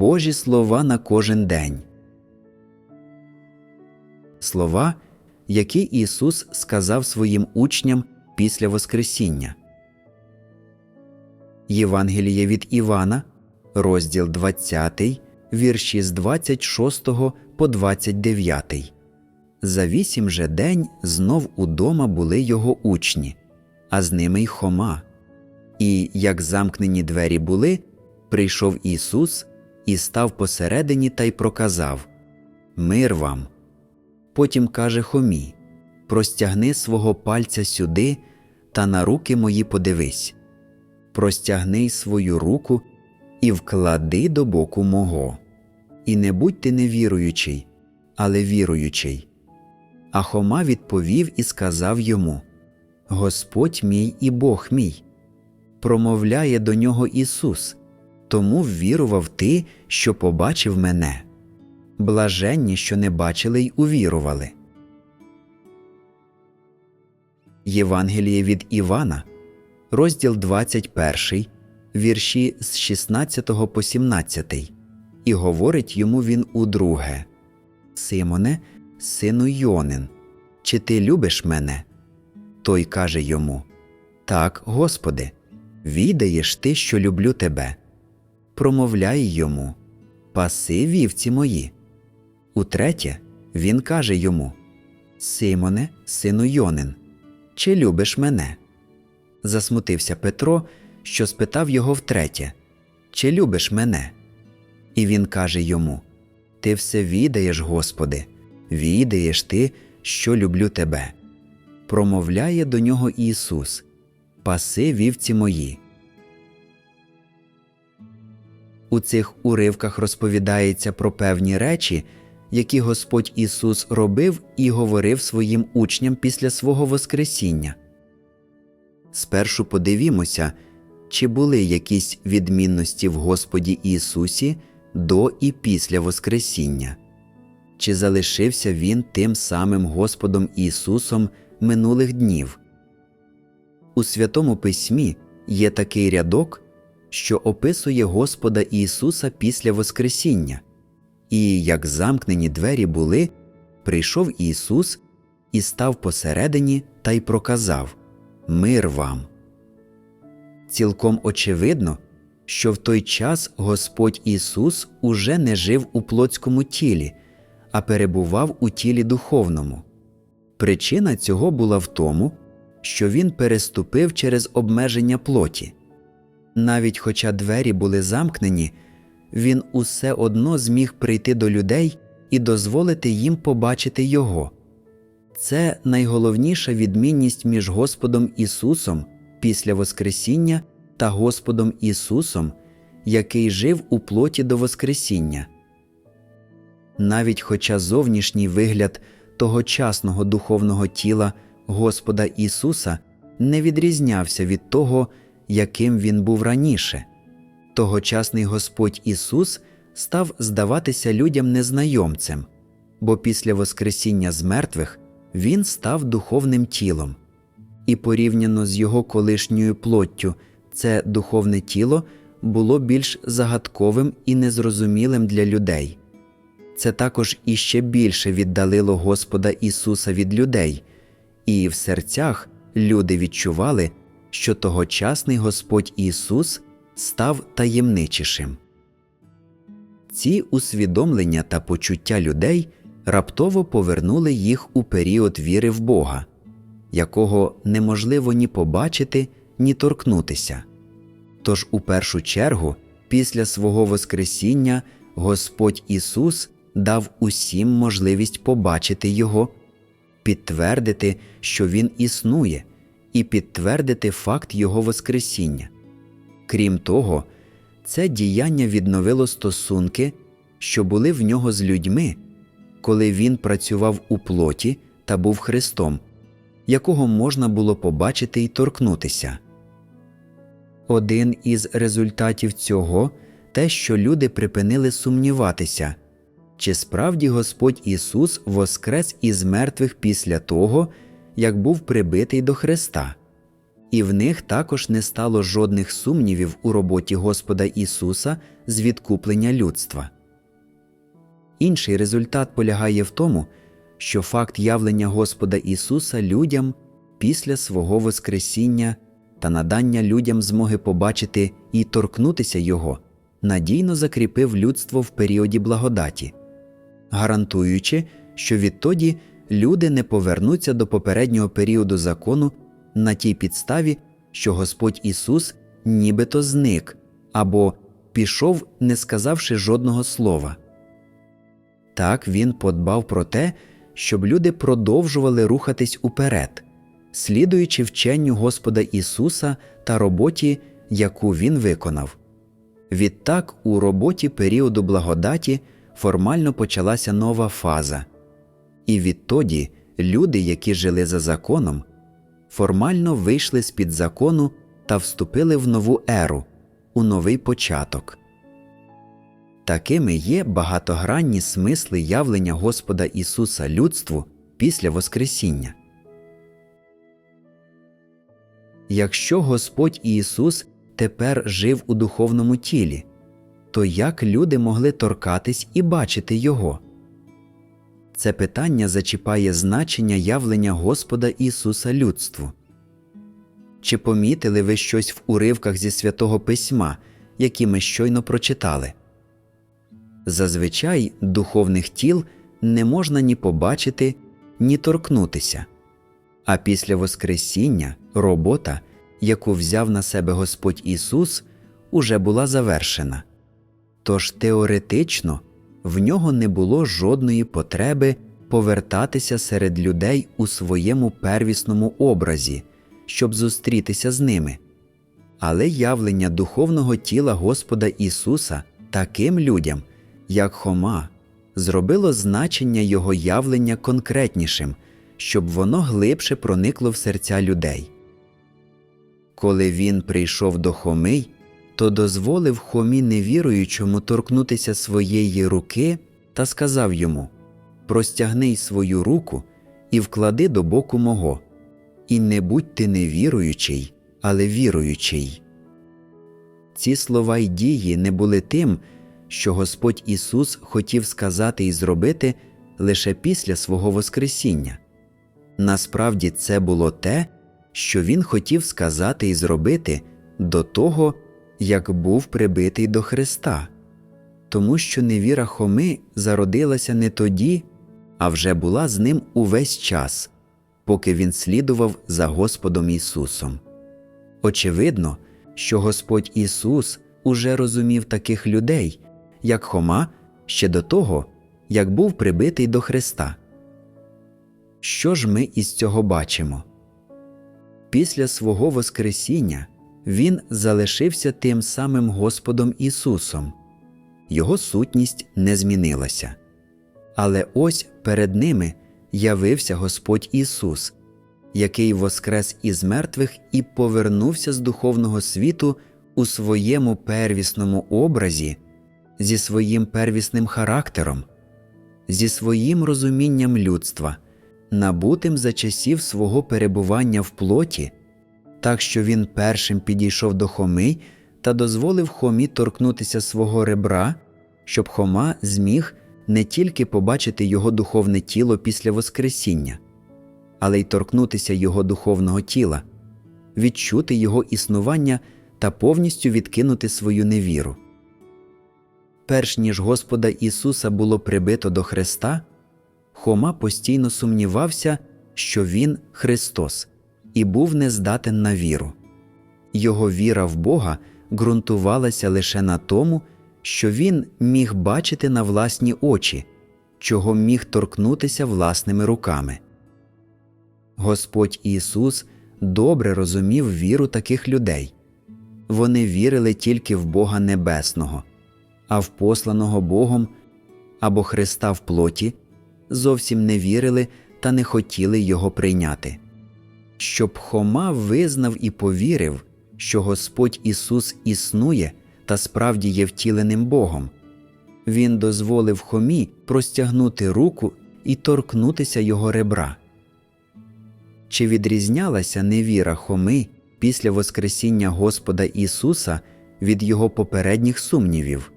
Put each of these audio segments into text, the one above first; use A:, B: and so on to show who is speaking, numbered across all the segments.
A: Божі слова на кожен день. Слова, які Ісус сказав своїм учням після Воскресіння. Євангеліє від Івана, розділ 20, вірші з 26 по 29. За вісім же день знов удома були його учні, а з ними й Хома. І, як замкнені двері були, прийшов Ісус і став посередині та й проказав Мир вам. Потім каже Хомі Простягни свого пальця сюди та на руки мої подивись. Простягни свою руку і вклади до боку мого. І не будь ти невіруючий, але віруючий. А Хома відповів і сказав йому Господь мій і Бог мій. Промовляє до нього Ісус, тому ввірував ти, що побачив мене. Блаженні, що не бачили й увірували. Євангеліє від Івана, розділ 21, вірші з 16 по 17, і говорить йому він удруге Симоне, сину Йонин, чи ти любиш мене? Той каже йому Так, Господи, відаєш ти, що люблю тебе. Промовляй йому Паси вівці мої. Утретє, він каже йому Симоне, сину Йонин, чи любиш мене? Засмутився Петро, що спитав його втретє Чи любиш мене? І він каже йому Ти все відаєш, Господи, відаєш ти, що люблю тебе. Промовляє до нього Ісус Паси вівці мої. У цих уривках розповідається про певні речі, які Господь Ісус робив і говорив своїм учням після свого Воскресіння. Спершу подивімося, чи були якісь відмінності в Господі Ісусі до і після Воскресіння, чи залишився Він тим самим Господом Ісусом минулих днів. У Святому Письмі є такий рядок, що описує Господа Ісуса після Воскресіння, і як замкнені двері були, прийшов Ісус і став посередині та й проказав Мир вам. Цілком очевидно, що в той час Господь Ісус уже не жив у плотському тілі, а перебував у тілі духовному. Причина цього була в тому, що Він переступив через обмеження плоті. Навіть хоча двері були замкнені, він усе одно зміг прийти до людей і дозволити їм побачити Його. Це найголовніша відмінність між Господом Ісусом після Воскресіння та Господом Ісусом, який жив у плоті до Воскресіння. Навіть хоча зовнішній вигляд тогочасного духовного тіла Господа Ісуса не відрізнявся від того, яким він був раніше, тогочасний Господь Ісус став здаватися людям незнайомцем, бо після Воскресіння з мертвих Він став духовним тілом, і порівняно з його колишньою плоттю, це духовне тіло було більш загадковим і незрозумілим для людей. Це також іще більше віддалило Господа Ісуса від людей, і в серцях люди відчували, що тогочасний Господь Ісус став таємничішим. Ці усвідомлення та почуття людей раптово повернули їх у період віри в Бога, якого неможливо ні побачити, ні торкнутися. Тож у першу чергу, після свого Воскресіння, Господь Ісус дав усім можливість побачити Його, підтвердити, що Він існує, і підтвердити факт Його Воскресіння. Крім того, це діяння відновило стосунки, що були в нього з людьми, коли він працював у плоті та був Христом, якого можна було побачити і торкнутися. Один із результатів цього те, що люди припинили сумніватися, чи справді Господь Ісус воскрес із мертвих після того, як був прибитий до Христа. і в них також не стало жодних сумнівів у роботі Господа Ісуса з відкуплення людства. Інший результат полягає в тому, що факт явлення Господа Ісуса людям після свого Воскресіння та надання людям змоги побачити і торкнутися Його надійно закріпив людство в періоді благодаті, гарантуючи, що відтоді люди не повернуться до попереднього періоду закону на тій підставі, що Господь Ісус нібито зник або пішов, не сказавши жодного слова. Так він подбав про те, щоб люди продовжували рухатись уперед, слідуючи вченню Господа Ісуса та роботі, яку Він виконав. Відтак, у роботі періоду благодаті формально почалася нова фаза, і відтоді люди, які жили за законом, формально вийшли з під закону та вступили в нову еру, у новий початок. Такими є багатогранні смисли явлення Господа Ісуса людству після Воскресіння. Якщо Господь Ісус тепер жив у духовному тілі, то як люди могли торкатись і бачити Його? Це питання зачіпає значення явлення Господа Ісуса людству. Чи помітили ви щось в уривках зі святого письма, які ми щойно прочитали? Зазвичай духовних тіл не можна ні побачити, ні торкнутися, а після Воскресіння робота, яку взяв на себе Господь Ісус, уже була завершена. Тож теоретично в нього не було жодної потреби повертатися серед людей у своєму первісному образі, щоб зустрітися з ними. Але явлення духовного тіла Господа Ісуса таким людям, як Хома, зробило значення Його явлення конкретнішим, щоб воно глибше проникло в серця людей. Коли він прийшов до Хоми, то дозволив Хомі невіруючому торкнутися своєї руки та сказав йому Простягни свою руку і вклади до боку мого, і не будь ти невіруючий, але віруючий. Ці слова й дії не були тим, що Господь Ісус хотів сказати і зробити лише після свого Воскресіння. Насправді це було те, що Він хотів сказати і зробити до того, як був прибитий до Христа, тому що невіра Хоми зародилася не тоді, а вже була з ним увесь час, поки він слідував за Господом Ісусом. Очевидно, що Господь Ісус уже розумів таких людей, як Хома, ще до того, як був прибитий до Христа. Що ж ми із цього бачимо? Після свого Воскресіння Він залишився тим самим Господом Ісусом, Його сутність не змінилася. Але ось перед ними явився Господь Ісус, який воскрес із мертвих і повернувся з духовного світу у своєму первісному образі, зі своїм первісним характером, зі своїм розумінням людства, набутим за часів свого перебування в плоті, так що він першим підійшов до Хоми та дозволив Хомі торкнутися свого ребра, щоб Хома зміг не тільки побачити його духовне тіло після Воскресіння, але й торкнутися його духовного тіла, відчути його існування та повністю відкинути свою невіру. Перш ніж Господа Ісуса було прибито до Христа, Хома постійно сумнівався, що Він Христос, і був нездатен на віру. Його віра в Бога ґрунтувалася лише на тому, що він міг бачити на власні очі, чого міг торкнутися власними руками. Господь Ісус добре розумів віру таких людей вони вірили тільки в Бога Небесного, а в посланого Богом або Христа в плоті зовсім не вірили та не хотіли Його прийняти. Щоб Хома визнав і повірив, що Господь Ісус існує та справді є втіленим Богом. Він дозволив Хомі простягнути руку і торкнутися його ребра. Чи відрізнялася невіра Хоми після Воскресіння Господа Ісуса від Його попередніх сумнівів.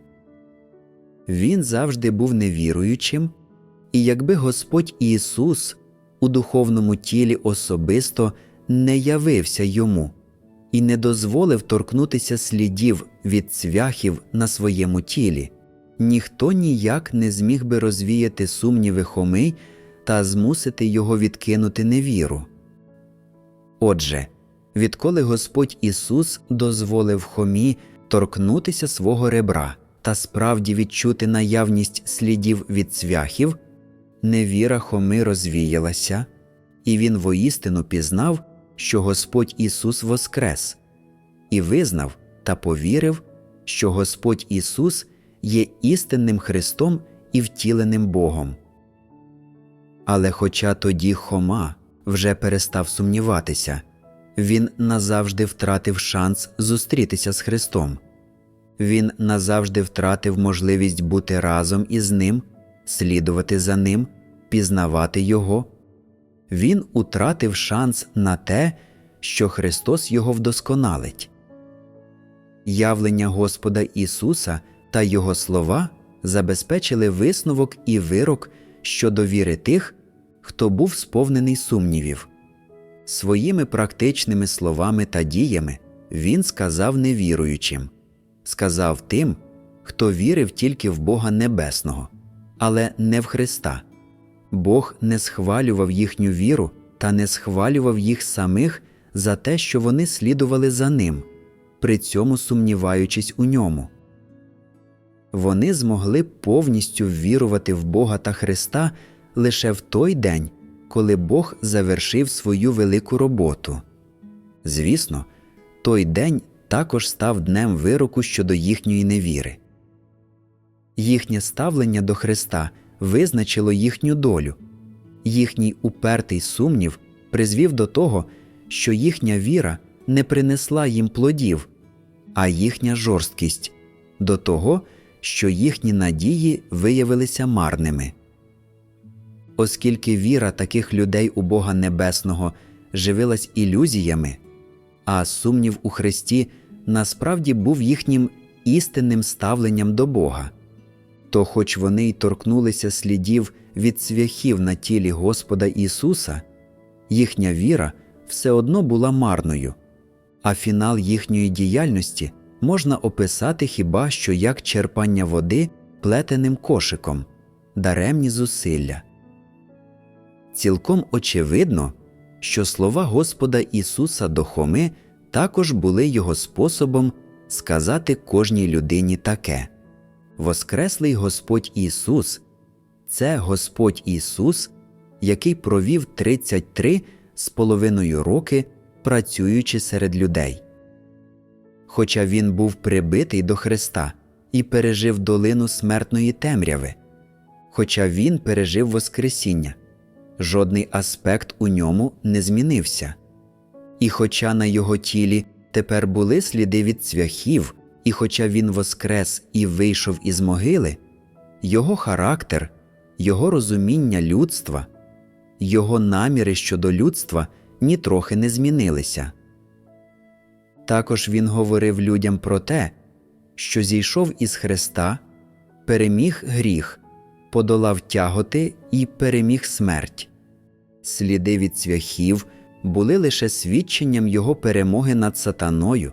A: Він завжди був невіруючим, і якби Господь Ісус у духовному тілі особисто не явився йому і не дозволив торкнутися слідів від цвяхів на своєму тілі, ніхто ніяк не зміг би розвіяти сумніви Хоми та змусити його відкинути невіру. Отже, відколи Господь Ісус дозволив Хомі торкнутися свого ребра та справді відчути наявність слідів від цвяхів, невіра Хоми розвіялася, і він воістину пізнав, що Господь Ісус воскрес, і визнав та повірив, що Господь Ісус є істинним Христом і втіленим Богом. Але хоча тоді Хома вже перестав сумніватися, він назавжди втратив шанс зустрітися з Христом. Він назавжди втратив можливість бути разом із Ним, слідувати за Ним, пізнавати Його. Він утратив шанс на те, що Христос його вдосконалить. Явлення Господа Ісуса та Його слова забезпечили висновок і вирок щодо віри тих, хто був сповнений сумнівів. Своїми практичними словами та діями він сказав невіруючим, сказав тим, хто вірив тільки в Бога Небесного, але не в Христа. Бог не схвалював їхню віру та не схвалював їх самих за те, що вони слідували за ним, при цьому сумніваючись у ньому. Вони змогли повністю ввірувати в Бога та Христа лише в той день, коли Бог завершив свою велику роботу. Звісно, той день також став днем вироку щодо їхньої невіри. Їхнє ставлення до Христа визначило їхню долю, їхній упертий сумнів призвів до того, що їхня віра не принесла їм плодів, а їхня жорсткість до того, що їхні надії виявилися марними. Оскільки віра таких людей у Бога Небесного живилась ілюзіями, а сумнів у Христі насправді був їхнім істинним ставленням до Бога, то, хоч вони й торкнулися слідів від цвяхів на тілі Господа Ісуса, їхня віра все одно була марною, а фінал їхньої діяльності можна описати хіба що як черпання води плетеним кошиком, даремні зусилля. Цілком очевидно, що слова Господа Ісуса до Хоми також були його способом сказати кожній людині таке Воскреслий Господь Ісус це Господь Ісус, який провів 33 з половиною роки, працюючи серед людей. Хоча він був прибитий до Христа і пережив долину смертної темряви, хоча він пережив Воскресіння, жодний аспект у ньому не змінився. І хоча на його тілі тепер були сліди від цвяхів, і хоча він воскрес і вийшов із могили, його характер, його розуміння людства, його наміри щодо людства нітрохи не змінилися. Також він говорив людям про те, що зійшов із Христа, переміг гріх, подолав тяготи і переміг смерть. Сліди від цвяхів були лише свідченням його перемоги над сатаною,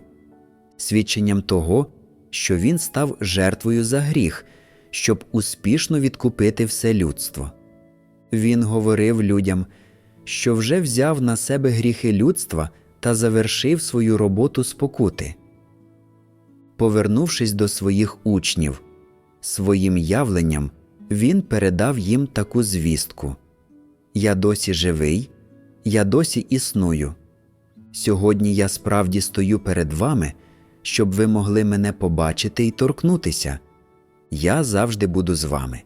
A: свідченням того, що він став жертвою за гріх, щоб успішно відкупити все людство. Він говорив людям, що вже взяв на себе гріхи людства та завершив свою роботу спокути. Повернувшись до своїх учнів, своїм явленням він передав їм таку звістку Я досі живий, я досі існую. Сьогодні я справді стою перед вами, щоб ви могли мене побачити і торкнутися. Я завжди буду з вами.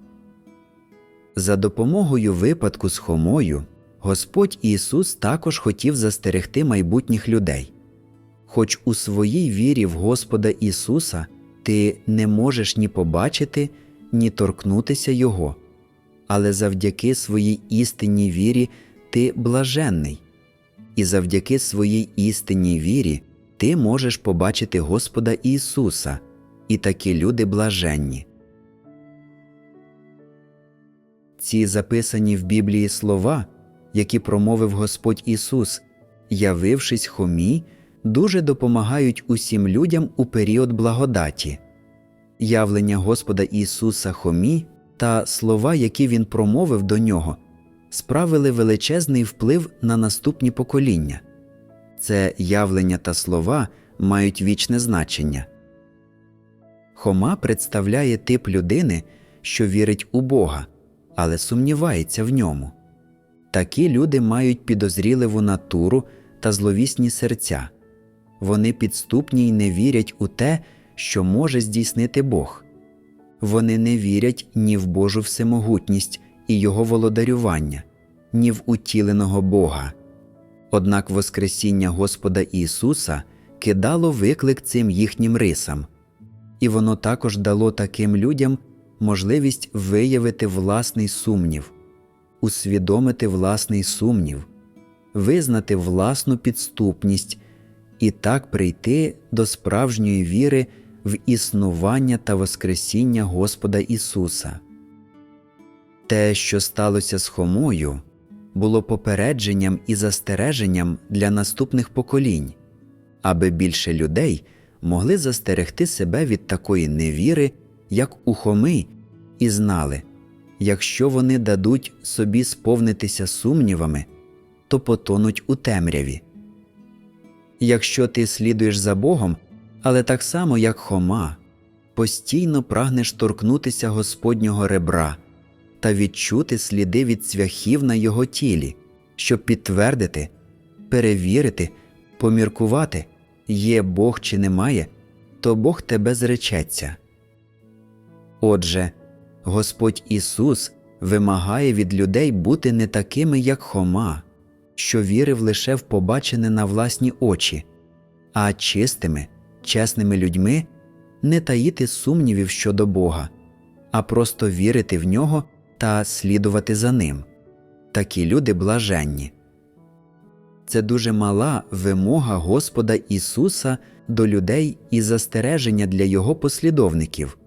A: За допомогою випадку з Хомою Господь Ісус також хотів застерегти майбутніх людей. Хоч у своїй вірі в Господа Ісуса ти не можеш ні побачити, ні торкнутися Його, але завдяки своїй істинній вірі ти блаженний, і завдяки своїй істинній вірі ти можеш побачити Господа Ісуса, і такі люди блаженні. Ці записані в Біблії слова, які промовив Господь Ісус, явившись Хомі, дуже допомагають усім людям у період благодаті. Явлення Господа Ісуса Хомі та слова, які Він промовив до нього, справили величезний вплив на наступні покоління. Це явлення та слова мають вічне значення. Хома представляє тип людини, що вірить у Бога, але сумнівається в ньому. Такі люди мають підозріливу натуру та зловісні серця. Вони підступні й не вірять у те, що може здійснити Бог. Вони не вірять ні в Божу всемогутність і Його володарювання, ні в утіленого Бога. Однак Воскресіння Господа Ісуса кидало виклик цим їхнім рисам, і воно також дало таким людям можливість виявити власний сумнів, усвідомити власний сумнів, визнати власну підступність і так прийти до справжньої віри в існування та Воскресіння Господа Ісуса. Те, що сталося з Хомою, було попередженням і застереженням для наступних поколінь, аби більше людей могли застерегти себе від такої невіри, як у Хоми, і знали, якщо вони дадуть собі сповнитися сумнівами, то потонуть у темряві. Якщо ти слідуєш за Богом, але так само, як Хома, постійно прагнеш торкнутися Господнього ребра та відчути сліди від цвяхів на його тілі, щоб підтвердити, перевірити, поміркувати, є Бог чи немає, то Бог тебе зречеться. Отже, Господь Ісус вимагає від людей бути не такими, як Хома, що вірив лише в побачене на власні очі, а чистими, чесними людьми не таїти сумнівів щодо Бога, а просто вірити в нього та слідувати за ним. Такі люди блаженні. Це дуже мала вимога Господа Ісуса до людей і застереження для Його послідовників.